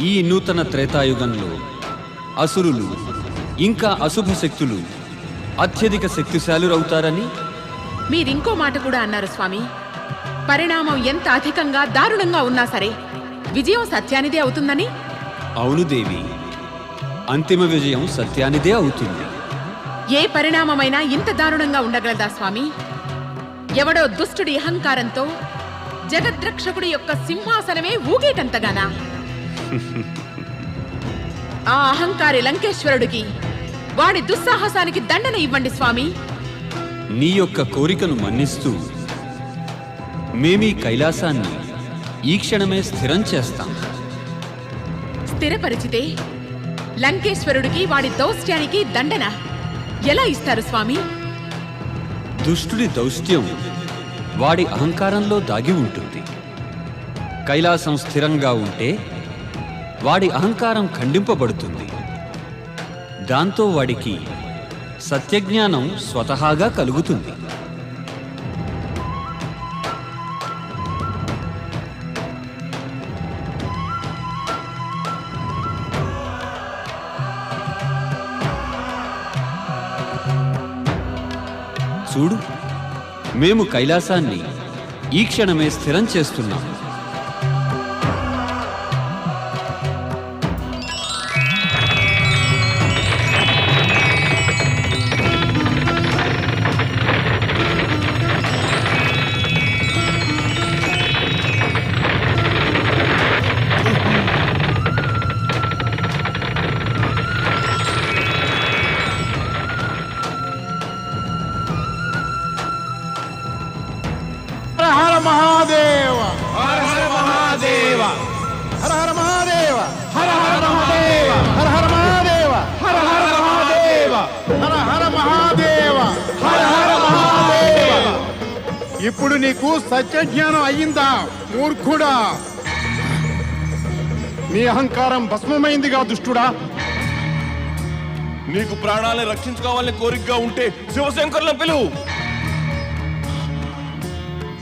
ఈ నూతన త్రేతాయుగంలో అసురులు ఇంకా అశుభ శక్తులు అత్యధిక శక్తిశాలురవుతారని? మీరింకో మాట కూడా అన్నారు స్వామి. పరిణామం ఎంత అధికంగా దారుణంగా ఉన్నా సరే విజయం సత్యానిదే అవుతుందని? అవును దేవి. అంతిమ విజయం సత్యానిదే అవుతుంది. ఏ పరిణామమైనా ఇంత దారుణంగా ఉండగలదా స్వామి? ఎవడో దుష్టుడి అహంకారంతో జగద్రక్షకుడి యొక్క సింహాసనమే ఊగేటంతగానా? ఆ అహంకారి లంకేశ్వరుడికి వాడి దుస్సాహసానికి దండన ఇవ్వండి స్వామి. నీ యొక్క కోరికను మన్నిస్తూ మేమీ కైలాసాన్ని ఈ క్షణమే స్థిరం చేస్తాం. స్థిరపరిచితే లంకేశ్వరుడికి వాడి దౌష్ట్యానికి దండన ఎలా ఇస్తారు స్వామి? దుష్టుడి దౌష్ట్యం వాడి అహంకారంలో దాగి ఉంటుంది. కైలాసం స్థిరంగా ఉంటే వాడి అహంకారం ఖండింపబడుతుంది. దాంతో వాడికి సత్యజ్ఞానం స్వతహాగా కలుగుతుంది. చూడు మేము కైలాసాన్ని ఈ క్షణమే స్థిరం చేస్తున్నాం ఇప్పుడు నీకు సత్యజ్ఞానం అయ్యిందా మూర్ఖుడా? నీ అహంకారం భస్మమైందిగా దుష్టుడా. నీకు ప్రాణాలను రక్షించుకోవాలని కోరికగా ఉంటే శివశంకర్లను పిలువు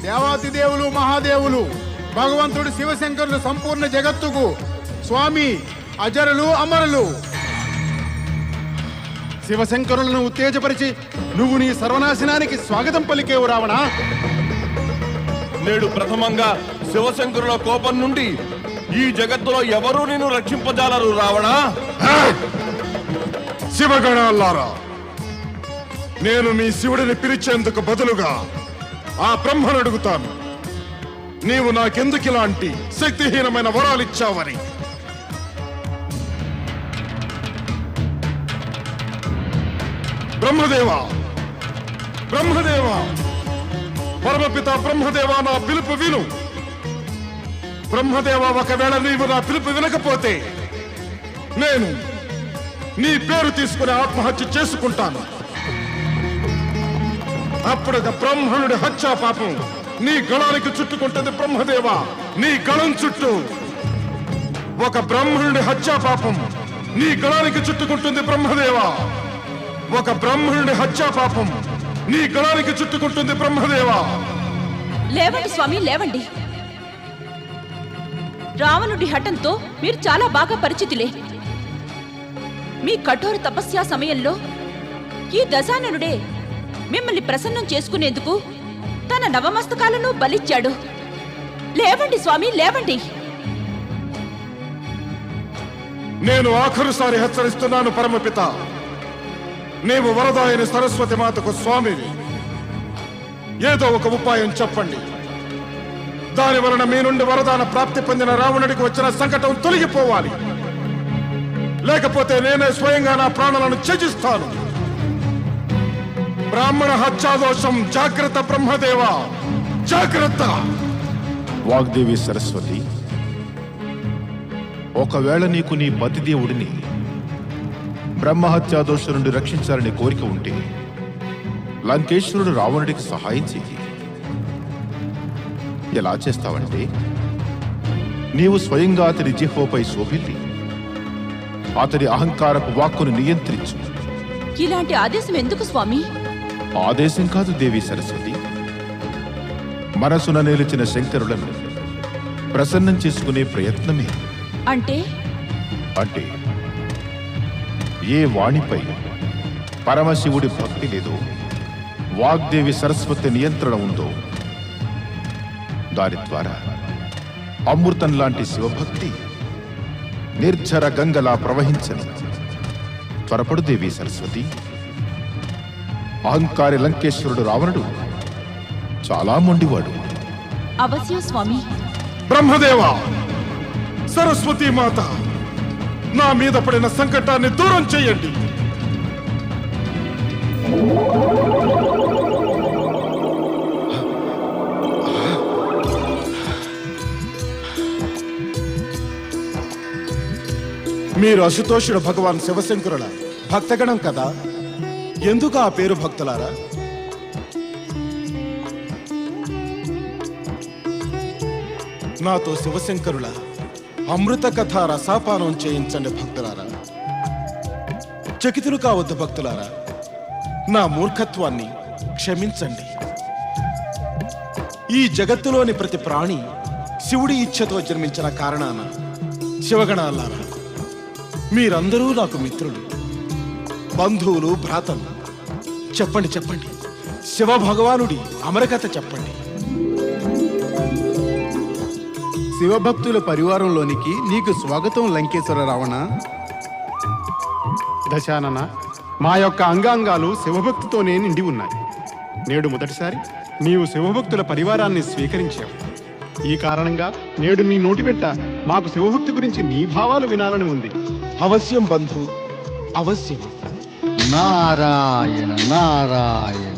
దేవాతి దేవులు మహాదేవులు భగవంతుడు శివశంకరులు సంపూర్ణ జగత్తుకు స్వామి అజరులు అమరులు. శివశంకరులను ఉత్తేజపరిచి నువ్వు నీ సర్వనాశనానికి స్వాగతం పలికేవు రావణ. నేడు ప్రథమంగా శివశంకరుల కోపం నుండి ఈ జగత్తులో ఎవరూ నిన్ను రక్షింపజాలరు రావణా? శివగణాలారా నేను మీ శివుడిని పిలిచేందుకు బదులుగా ఆ బ్రహ్మను అడుగుతాను. నీవు నాకెందుకు ఇలాంటి శక్తిహీనమైన వరాలిచ్చావని? బ్రహ్మదేవ! బ్రహ్మదేవ! పరమపిత బ్రహ్మదేవా నా పిలుపు విను. బ్రహ్మదేవ ఒకవేళ నీవు నా పిలుపు వినకపోతే నేను నీ పేరు తీసుకుని ఆత్మహత్య చేసుకుంటాను. అప్పుడు బ్రహ్మణుడి హత్యా పాపం నీ గళానికి చుట్టుకుంటుంది బ్రహ్మదేవ. నీ గళం చుట్టూ ఒక బ్రాహ్మణుడి హత్యా పాపం నీ గళానికి చుట్టుకుంటుంది బ్రహ్మదేవ. ఒక బ్రాహ్మణుడి హత్యా పాపం. నీ గళానికి చుట్టుకుంటుంది బ్రహ్మదేవ. లేవండి స్వామి లేవండి. రావణుడి హఠంతో మీరు చాలా బాగా పరిచితులే. మీ కఠోర తపస్యా సమయంలో ఈ దశాననుడే మిమ్మల్ని ప్రసన్నం చేసుకునేందుకు తన నవమస్తకాలను బలిచ్చాడు. లేవండి స్వామి లేవండి. నేను ఆఖరుసారి హెచ్చరిస్తున్నాను పరమపిత. నీవు వరదాయని సరస్వతి మాతకు స్వామివి ఏదో ఒక ఉపాయం చెప్పండి దాని వలన మీ నుండి వరదాన ప్రాప్తి పొందిన రావణుడికి వచ్చిన సంకటం తొలగిపోవాలి లేకపోతే నేనే స్వయంగా నా ప్రాణాలను త్యజిస్తాను బ్రాహ్మణ హత్యాదోషం జాగ్రత్త బ్రహ్మదేవ జాగ్రత్త వాగ్దేవి సరస్వతి ఒకవేళ నీకు నీ పతిదేవుడిని బ్రహ్మహత్యాదోష నుండి రక్షించాలని కోరిక ఉంటే లంకేశ్వరుడు రావణుడికి సహాయం చెయ్యి. ఎలా చేస్తావంటే నీవు స్వయంగా అతని జిహ్వపై శోభిల్లి అతని అహంకారపు వాక్కును నియంత్రించు. ఇలాంటి ఆదేశం ఎందుకు స్వామి? ఆదేశం కాదు దేవి సరస్వతి. మనసున నిలిచిన శంకరులను ప్రసన్నం చేసుకునే ప్రయత్నమే. అంటే? అంటే ఏ వాణిపై? పరమశివుడి భక్తి లేదో. వాగ్దేవి సరస్వతి నియంత్రణ ఉందో? దాని ద్వారా అమృతం లాంటి శివభక్తి నిర్జర గంగలా ప్రవహించని. త్వరపడు దేవి సరస్వతి. అహంకారి లంకేశ్వరుడు రావణుడు చాలా మొండివాడు. అవశ్యం స్వామి. బ్రహ్మదేవ సరస్వతి మాత. నా మీద పడిన సంకటాన్ని దూరం చేయండి. మీరు అశుతోషుడు భగవాన్ శివశంకరుల భక్తగణం కదా? ఎందుకు ఆ పేరు భక్తులారా? నాతో శివశంకరుల అమృత కథ రసాపానం చేయించండి భక్తులారా. చకితులు కావద్దు భక్తులారా. నా మూర్ఖత్వాన్ని క్షమించండి. ఈ జగత్తులోని ప్రతి ప్రాణి శివుడి ఇచ్ఛతో జన్మించిన కారణాన శివగణాలారా. మీరందరూ నాకు మిత్రులు బంధువులు భ్రాతలు. చెప్పండి చెప్పండి. శివ భగవానుడి అమరకథ చెప్పండి. శివభక్తుల పరివారంలోనికి నీకు స్వాగతం లంకేశ్వర రావణ దశానన మా యొక్క అంగాంగాలు శివభక్తితోనే నిండి ఉన్నాయి. నేడు మొదటిసారి నీవు శివభక్తుల పరివారాన్ని స్వీకరించావు. ఈ కారణంగా నేడు నీ నోటి పెట్ట మాకు శివభక్తి గురించి నీ భావాలు వినాలని ఉంది. అవశ్యం బంధు అవశ్యం. నారాయణ నారాయణ.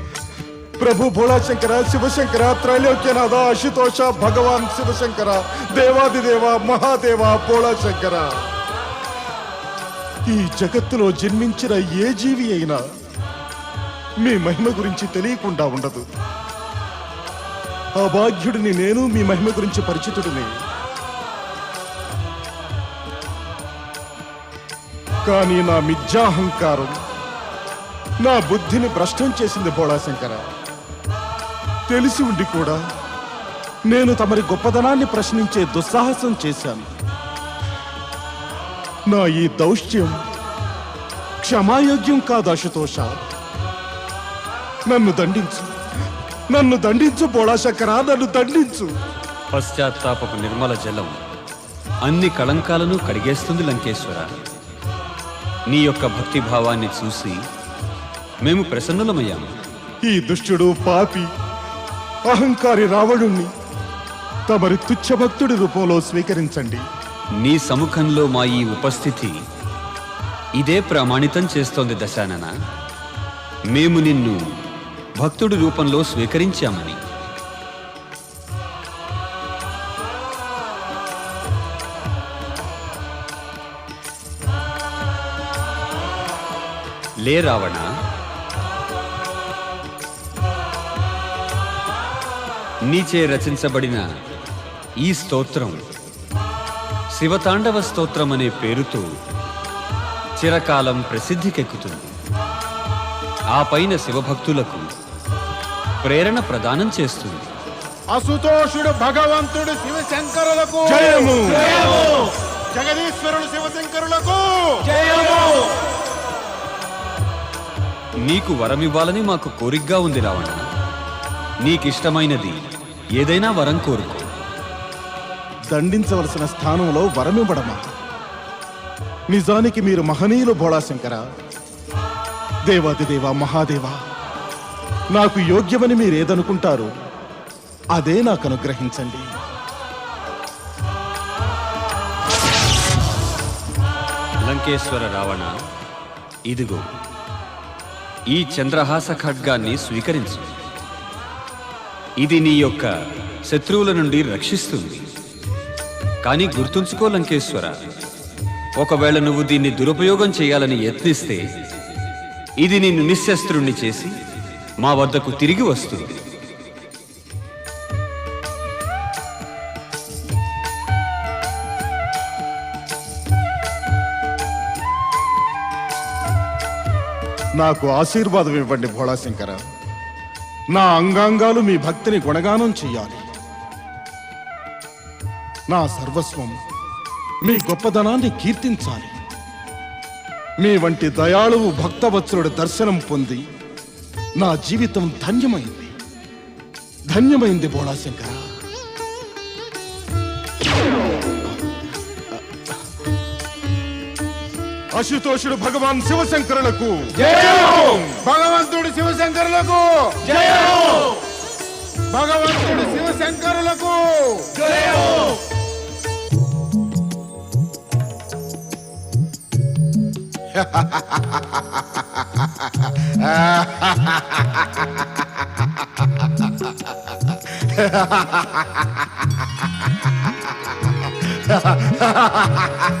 ప్రభు భోళాశంకర శివశంకర త్రైలోక్యనాథ అశుతోష భగవాన్ శివశంకర దేవాదిదేవ మహాదేవ భోళాశంకర ఈ జగత్తులో జన్మించిన ఏ జీవి అయినా మీ మహిమ గురించి తెలియకుండా ఉండదు. అభాగ్యుడిని నేను మీ మహిమ గురించి పరిచితుడిని. కానీ నా మిథ్యాహంకారం నా బుద్ధిని భ్రష్టం చేసింది భోళాశంకర తెలిసి ఉండి కూడా నేను తమరి గొప్పదనాన్ని ప్రశ్నించే దుస్సాహసం చేశాను. నా ఈ దౌష్ట్యం క్షమాయోగ్యం కాదు అశుతోష నన్ను దండించు. నన్ను దండించు భోళాశంకర నన్ను దండించు. పశ్చాత్తాపపు నిర్మల జలం అన్ని కళంకాలను కడిగేస్తుంది లంకేశ్వర. నీ యొక్క భక్తి భావాన్ని చూసి మేము ప్రసన్నులమయ్యాము. ఈ దుష్టుడు పాపి అహంకారి రావణుణ్ణి తమరి తుచ్చభక్తుడి రూపంలో స్వీకరించండి. నీ సముఖంలో మా ఈ ఉపస్థితి ఇదే ప్రమాణితం చేస్తోంది దశానన. మేము నిన్ను భక్తుడి రూపంలో స్వీకరించామని. లే రావణా నీచే రచించబడిన ఈ స్తోత్రం. శివతాండవ స్తోత్రం అనే పేరుతో చిరకాలం ప్రసిద్ధికెక్కుతుంది. ఆ పైన శివభక్తులకు ప్రేరణ ప్రదానం చేస్తుంది. అసుతోషుడు భగవంతుడు శివశంకరులకు జయము! జగదీశ్వరుడు శివశంకరులకు నీకు వరమివ్వాలని మాకు కోరికగా ఉంది రావణ. నీకిష్టమైనది. ఏదైనా వరం కోరుకో. దండించవలసిన స్థానంలో వరమివ్వడమా? నిజానికి మీరు మహనీయులు భోళాశంకర. దేవాది దేవ మహాదేవ నాకు యోగ్యమని మీరేదనుకుంటారో అదే నాకు అనుగ్రహించండి. లంకేశ్వర రావణ ఇదిగో ఈ చంద్రహాస ఖడ్గాన్ని స్వీకరించు. ఇది నీ యొక్క శత్రువుల నుండి రక్షిస్తుంది. కానీ గుర్తుంచుకో లంకేశ్వర ఒకవేళ నువ్వు దీన్ని దురుపయోగం చేయాలని యత్నిస్తే ఇది నిన్ను నిశ్శస్త్రుణ్ణి చేసి మా వద్దకు తిరిగి వస్తుంది. నాకు ఆశీర్వాదం ఇవ్వండి భోళాశంకర. నా అంగాంగాలు మీ భక్తిని గుణగానం చెయ్యాలి. నా సర్వస్వం మీ గొప్పదనాన్ని కీర్తించాలి. మీ వంటి దయాళువు భక్తవత్సరుడి దర్శనం పొంది నా జీవితం ధన్యమైంది. ధన్యమైంది బోళాశంకరా. అశుతోషుడు భగవాన్ శివశంకరులకు. భగవంతుడు శివశంకరులకు. భగవంతుడు శివశంకరులకు.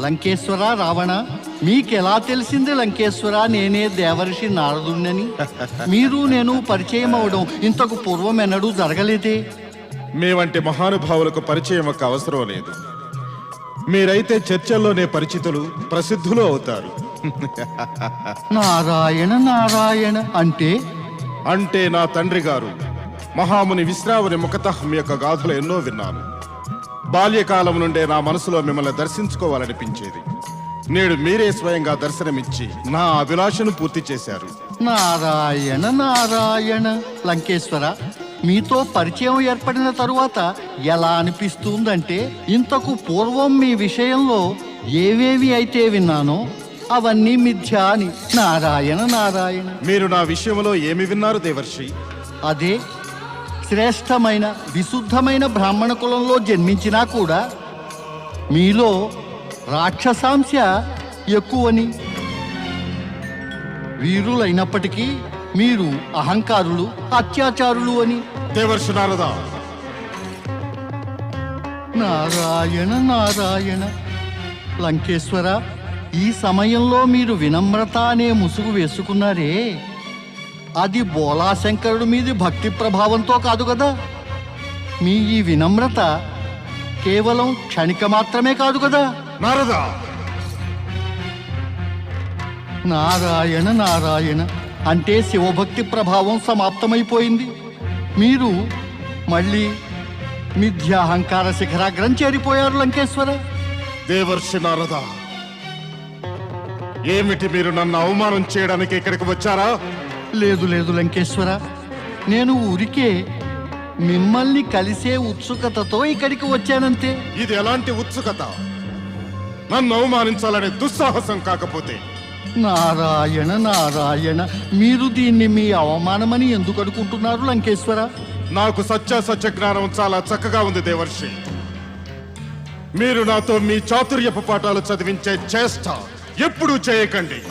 లంకేశ్వర రావణ మీకెలా తెలిసింది లంకేశ్వర? నేనే దేవర్షి నారదుణ్ణని. మీరు నేను పరిచయం అవడం ఇంతకు పూర్వం ఎన్నడూ జరగలేదే. మీ వంటి మహానుభావులకు పరిచయం ఒక అవసరం లేదు. మీరైతే చర్చల్లోనే పరిచితులు ప్రసిద్ధులు అవుతారు. నారాయణ నారాయణ అంటే? అంటే నా తండ్రి గారు. మహాముని విశ్రావుని ముఖత మీ యొక్క గాథలు ఎన్నో విన్నాను. బాల్యకాలం నుండే నా మనసులో మిమ్మల్ని దర్శించుకోవాలనిపించేది. నేడు మీరే స్వయంగా దర్శనమిచ్చి నా అభిలాషను పూర్తి చేశారు. నారాయణ నారాయణ లంకేశ్వర మీతో పరిచయం ఏర్పడిన తరువాత ఎలా అనిపిస్తుందంటే ఇంతకు పూర్వం మీ విషయంలో ఏవేవి అయితే విన్నానో అవన్నీ మిథ్యా అని. నారాయణ నారాయణ. మీరు నా విషయంలో ఏమి విన్నారు దేవర్షి? అదే శ్రేష్టమైన విశుద్ధమైన బ్రాహ్మణ కులంలో జన్మించినా కూడా మీలో రాక్షసాంశ ఎక్కువని. వీరులైనప్పటికీ మీరు అహంకారులు అత్యాచారులు అని. దేవర్షి నారద నారాయణ నారాయణ. లంకేశ్వర ఈ సమయంలో మీరు వినమ్రత అనే ముసుగు వేసుకున్నారే. అది బోలాశంకరుడి మీది భక్తి ప్రభావంతో కాదు కదా? మీ ఈ వినమ్రత కేవలం క్షణిక మాత్రమే కాదు కదా? నారద! నారాయణ నారాయణ అంటే శివభక్తి ప్రభావం సమాప్తమైపోయింది. మీరు మళ్ళీ మిథ్యాహంకార శిఖరాగ్రం చేరిపోయారు లంకేశ్వర. దేవర్షి నారద! ఏమిటి మీరు నన్ను అవమానం చేయడానికి ఇక్కడికి వచ్చారా? లేదు లేదు లంకేశ్వర. నేను ఊరికే మిమ్మల్ని కలిసే ఉత్సుకతతో ఇక్కడికి వచ్చానంతే. ఇది ఎలాంటి ఉత్సుకత? నన్ను అవమానించాలనే దుస్సాహసం కాకపోతే. నారాయణ నారాయణ మీరు దీన్ని మీ అవమానమని ఎందుకు అనుకుంటున్నారు లంకేశ్వర? నాకు సత్యాసత్య జ్ఞానం చాలా చక్కగా ఉంది దేవర్షి. మీరు నాతో మీ చాతుర్యపు పాఠాలు చదివించే చేష్ట ఎప్పుడూ చేయకండి.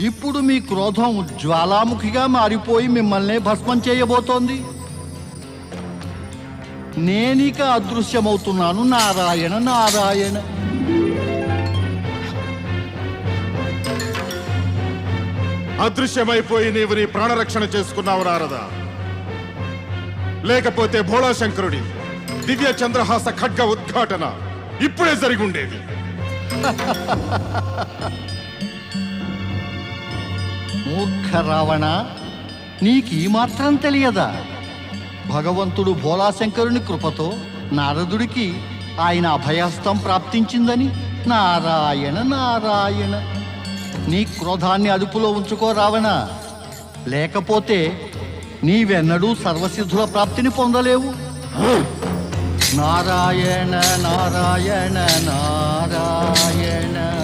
ఇప్పుడు మీ క్రోధం జ్వాలాముఖిగా మారిపోయి మిమ్మల్ని భస్మం చేయబోతోంది. నేనిక అదృశ్యమవుతున్నాను నారాయణ నారాయణ. అదృశ్యమైపోయి నీవు నీ ప్రాణరక్షణ చేసుకున్నావు నారద. లేకపోతే భోళాశంకరుడి దివ్య చంద్రహాస ఖడ్గ ఉద్ఘాటన ఇప్పుడే జరిగి ఉండేది. మూర్ఖ రావణ నీకు ఈ మాత్రం తెలియదా? భగవంతుడు భోలాశంకరుని కృపతో నారదుడికి ఆయన అభయహస్తం ప్రాప్తించిందని. నారాయణ నారాయణ. నీ క్రోధాన్ని అదుపులో ఉంచుకో రావణ. లేకపోతే నీవెన్నడూ సర్వసిద్ధుల ప్రాప్తిని పొందలేవు. నారాయణ నారాయణ నారాయణ.